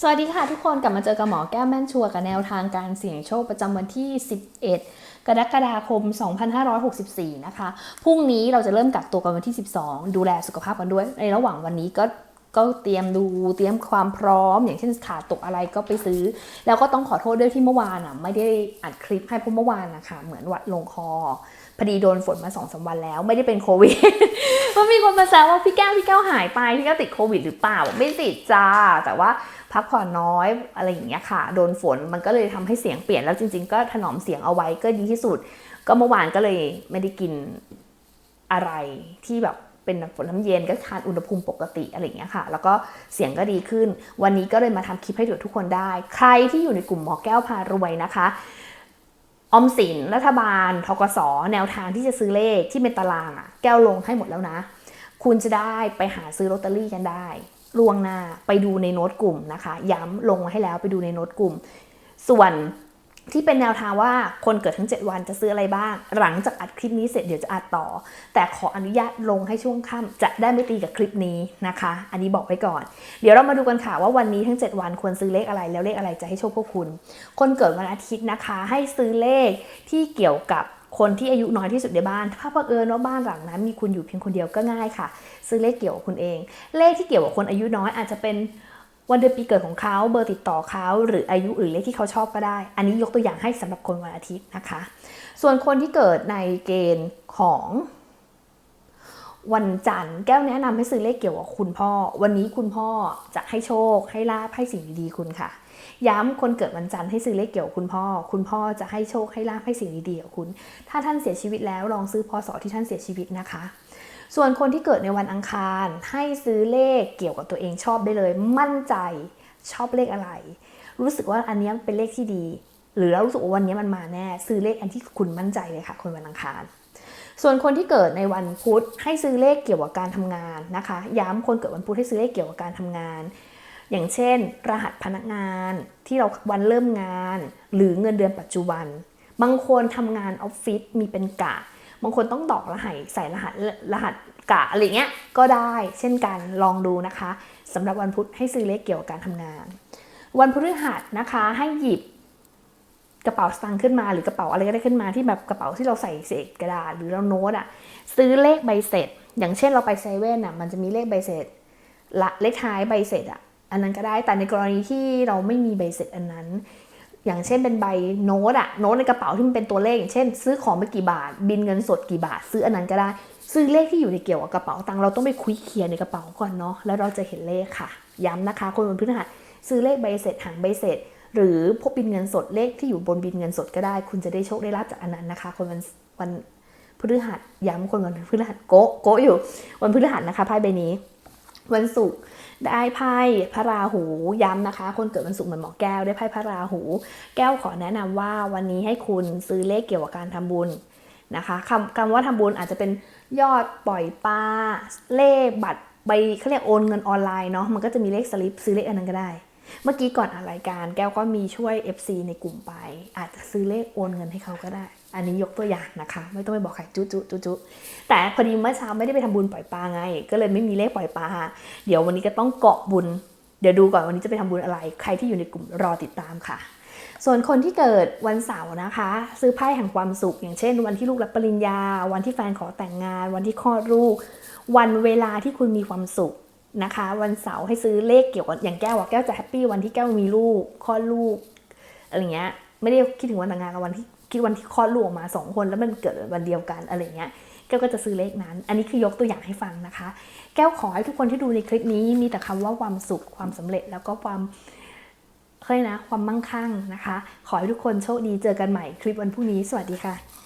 สวัสดีค่ะทุกคนกลับมาเจอกับหมอแก้วแม่นชัวกับแนวทางการเสี่ยงโชคประจำวันที่ 11 กรกฎาคม 2564 นะคะ พรุ่งนี้เราจะเริ่มกักตัวกันวันที่ 12 ดูแลสุขภาพกันด้วย ในระหว่างวันนี้ก็ ก็เตรียมดูเตรียมความพร้อม อย่างเช่นขาดตกอะไรก็ไปซื้อ แล้วก็ต้องขอโทษด้วยที่เมื่อวานอะไม่ได้อัดคลิปให้เพราะเมื่อวานนะคะเหมือนหวัดลงคอพอดีโดนฝนมาสองสามวันแล้ว ไม่ได้เป็นโควิดเพราะมีคนมาแซวว่าพี่แก้วพี่แก้วหายไปพี่แก้วติดโควิดหรือเปล่าไม่ติดจ้าแต่ว่าพักผ่อนน้อยอะไรอย่างเงี้ยค่ะ โดนฝนมันก็เลยทำให้เสียงเปลี่ยนแล้วจริง ๆ ก็ถนอมเสียงเอาไว้ก็ดีที่สุด ก็เมื่อวานก็เลยไม่ได้กินอะไรที่แบบ เป็นฝนน้ำเย็นก็ทานอุณหภูมิปกติอะไรอย่างเงี้ยค่ะ แล้วก็เสียงก็ดีขึ้น วันนี้ก็เลยมาทำคลิปให้ดูทุกคนได้ ใครที่อยู่ในกลุ่มหมอแก้วพารวยนะคะออมสินรัฐบาลทกสแนวทางที่จะซื้อเลขที่เป็นตารางอะแก้วลงให้หมดแล้วนะ คุณจะได้ไปหาซื้อลอตเตอรี่กันได้ล่วงหน้าไปดูในโน้ตกลุ่มนะคะ ย้ำลงมาให้แล้วไปดูในโน้ตกลุ่ม ส่วน ที่เป็นแนวทางว่าคนเกิดทั้ง 7 วันจะซื้ออะไรบ้าง หลังจากอัดคลิปนี้เสร็จเดี๋ยวจะอัดต่อ แต่ขออนุญาตลงให้ช่วงค่ำจะได้ไม่ตีกับคลิปนี้นะคะ อันนี้บอกไว้ก่อน เดี๋ยวเรามาดูกันค่ะว่าวันนี้ทั้ง 7 วันควรซื้อเลขอะไรแล้วเลขอะไรจะให้โชคพวกคุณ คนเกิดวันอาทิตย์นะคะ ให้ซื้อเลขที่เกี่ยวกับคนที่อายุน้อยที่สุดในบ้าน ถ้าเผอิญว่าบ้านหลังนั้นมีคุณอยู่เพียงคนเดียวก็ง่ายค่ะ ซื้อเลขเกี่ยวกับคุณเอง เลขที่เกี่ยวกับคนอายุน้อยอาจจะเป็น วันเดือนปีเกิดของเขาเบอร์ติดต่อเขาหรืออายุหรือเลขที่เขาชอบก็ได้ อันนี้ยกตัวอย่างให้สำหรับคนวันอาทิตย์นะคะ ส่วนคนที่เกิดในเกณฑ์ของ วันจันทร์แก้วแนะนำให้ซื้อเลขเกี่ยวกับคุณพ่อ วันนี้คุณพ่อจะให้โชค ให้ลาภให้สิ่งดีๆคุณค่ะ ย้ำคนเกิดวันจันทร์ให้ซื้อเลขเกี่ยวกับคุณพ่อ คุณพ่อจะให้โชคให้ลาภให้สิ่งดีๆกับคุณ ถ้าท่านเสียชีวิตแล้วลองซื้อพศที่ท่านเสียชีวิตนะคะ ส่วนคนที่เกิดในวันอังคาร ให้ซื้อเลขเกี่ยวกับตัวเองชอบได้เลย มั่นใจชอบเลขอะไร รู้สึกว่าอันนี้เป็นเลขที่ดี หรือเรารู้สึกว่าวันนี้มันมาแน่ ซื้อเลขอันที่คุณมั่นใจเลยค่ะ คนวันอังคาร ส่วนคนที่เกิดในวันพุธให้ซื้อเลขเกี่ยวกับการทำงานนะคะ ย้ำคนเกิดวันพุธให้ซื้อเลขเกี่ยวกับการทำงาน อย่างเช่น รหัสพนักงานที่เราวันเริ่มงาน หรือเงินเดือนปัจจุบัน บางคนทำงานออฟฟิศมีเป็นกะ บางคนต้องตอกรหัสใส่รหัสรหัสกะอะไรเงี้ยก็ได้เช่นกันลองดูนะคะสำหรับวันพุธให้ซื้อเลขเกี่ยวกับการทำงาน วันพฤหัสนะคะให้หยิบ กระเป๋าสตางค์ขึ้นมาหรือกระเป๋าอะไรก็ได้ขึ้นมาที่แบบกระเป๋าที่เราใส่เศษกระดาษหรือเราโน้ตอะซื้อเลขใบเสร็จ อย่างเช่นเราไปเซเว่นอะมันจะมีเลขใบเสร็จละเลขท้ายใบเสร็จอะอันนั้นก็ได้แต่ในกรณีที่เราไม่มีใบเสร็จอันนั้น อย่างเช่นเป็นใบโน้ตอะโน้ตในกระเป๋าที่มันเป็นตัวเลขอย่างเช่น ซื้อของไปกี่บาท บินเงินสดกี่บาท ซื้ออันนั้นก็ได้ ซื้อเลขที่อยู่ในเกี่ยวกับกระเป๋าตังค์เราต้องไปคุยเคลียร์ในกระเป๋าก่อนเนาะแล้วเราจะเห็นเลขค่ะ ย้ำนะคะคนวันพฤหัสซื้อเลขใบเสร็จหางใบเสร็จ หรือพกบินเงินสดเลขที่อยู่บนบินเงินสดก็ได้ คุณจะได้โชคได้ลาบจากอันนั้นนะคะ คนวันวันพฤหัสย้ำคนวันพฤหัสโกะโกะอยู่ วันพฤหัสนะคะไพ่ใบนี้ วันศุกร์ได้ไพ่พระราหูย้ำนะคะ คนเกิดวันศุกร์เหมือนหมอแก้วได้ไพ่พระราหู แก้วขอแนะนำว่าวันนี้ให้คุณซื้อเลขเกี่ยวกับการทำบุญนะคะคำคำว่าทำบุญอาจจะเป็นยอดปล่อยปลาเลขบัตรใบเขาเรียกโอนเงินออนไลน์เนาะมันก็จะมีเลขสลิปซื้อเลขอันนั้นก็ได้ เมื่อกี้ก่อนอรายการแก้วก็มีช่วย FC ในกลุ่มไป อาจจะซื้อเลขโอนเงินให้เขาก็ได้ อันนี้ยกตัวอย่างนะคะ ไม่ต้องไปบอกใครจุจุจุจุแต่พอดีเมื่อเช้าไม่ได้ไปทำบุญปล่อยปลาไง ก็เลยไม่มีเลขปล่อยปลา เดี๋ยววันนี้ก็ต้องเกาะบุญ เดี๋ยวดูก่อนวันนี้จะไปทำบุญอะไร ใครที่อยู่ในกลุ่มรอติดตามค่ะ ส่วนคนที่เกิดวันเสาร์นะคะ ซื้อไพ่แห่งความสุข อย่างเช่น วันที่ลูกรับปริญญา วันที่แฟนขอแต่งงาน วันที่คลอดลูก วันเวลาที่คุณมีความสุข นะคะ วันเสาร์ให้ซื้อเลขเกี่ยวกับอย่างแก้วอะแก้วจะแฮปปี้วันที่แก้วมีลูกคลอดลูกอะไรเงี้ยไม่ได้คิดถึงวันแต่งงานเอาวันที่คิดวันที่คลอดลูกออกมาสองคนแล้วมันเกิดวันเดียวกันอะไรเงี้ยแก้วก็จะซื้อเลขนั้น อันนี้คือยกตัวอย่างให้ฟังนะคะ แก้วขอให้ทุกคนที่ดูในคลิปนี้มีแต่คำว่าความสุขความสำเร็จแล้วก็ความเคยนะ ความมั่งคั่งนะคะ ขอให้ทุกคนโชคดีเจอกันใหม่คลิปวันพรุ่งนี้ สวัสดีค่ะ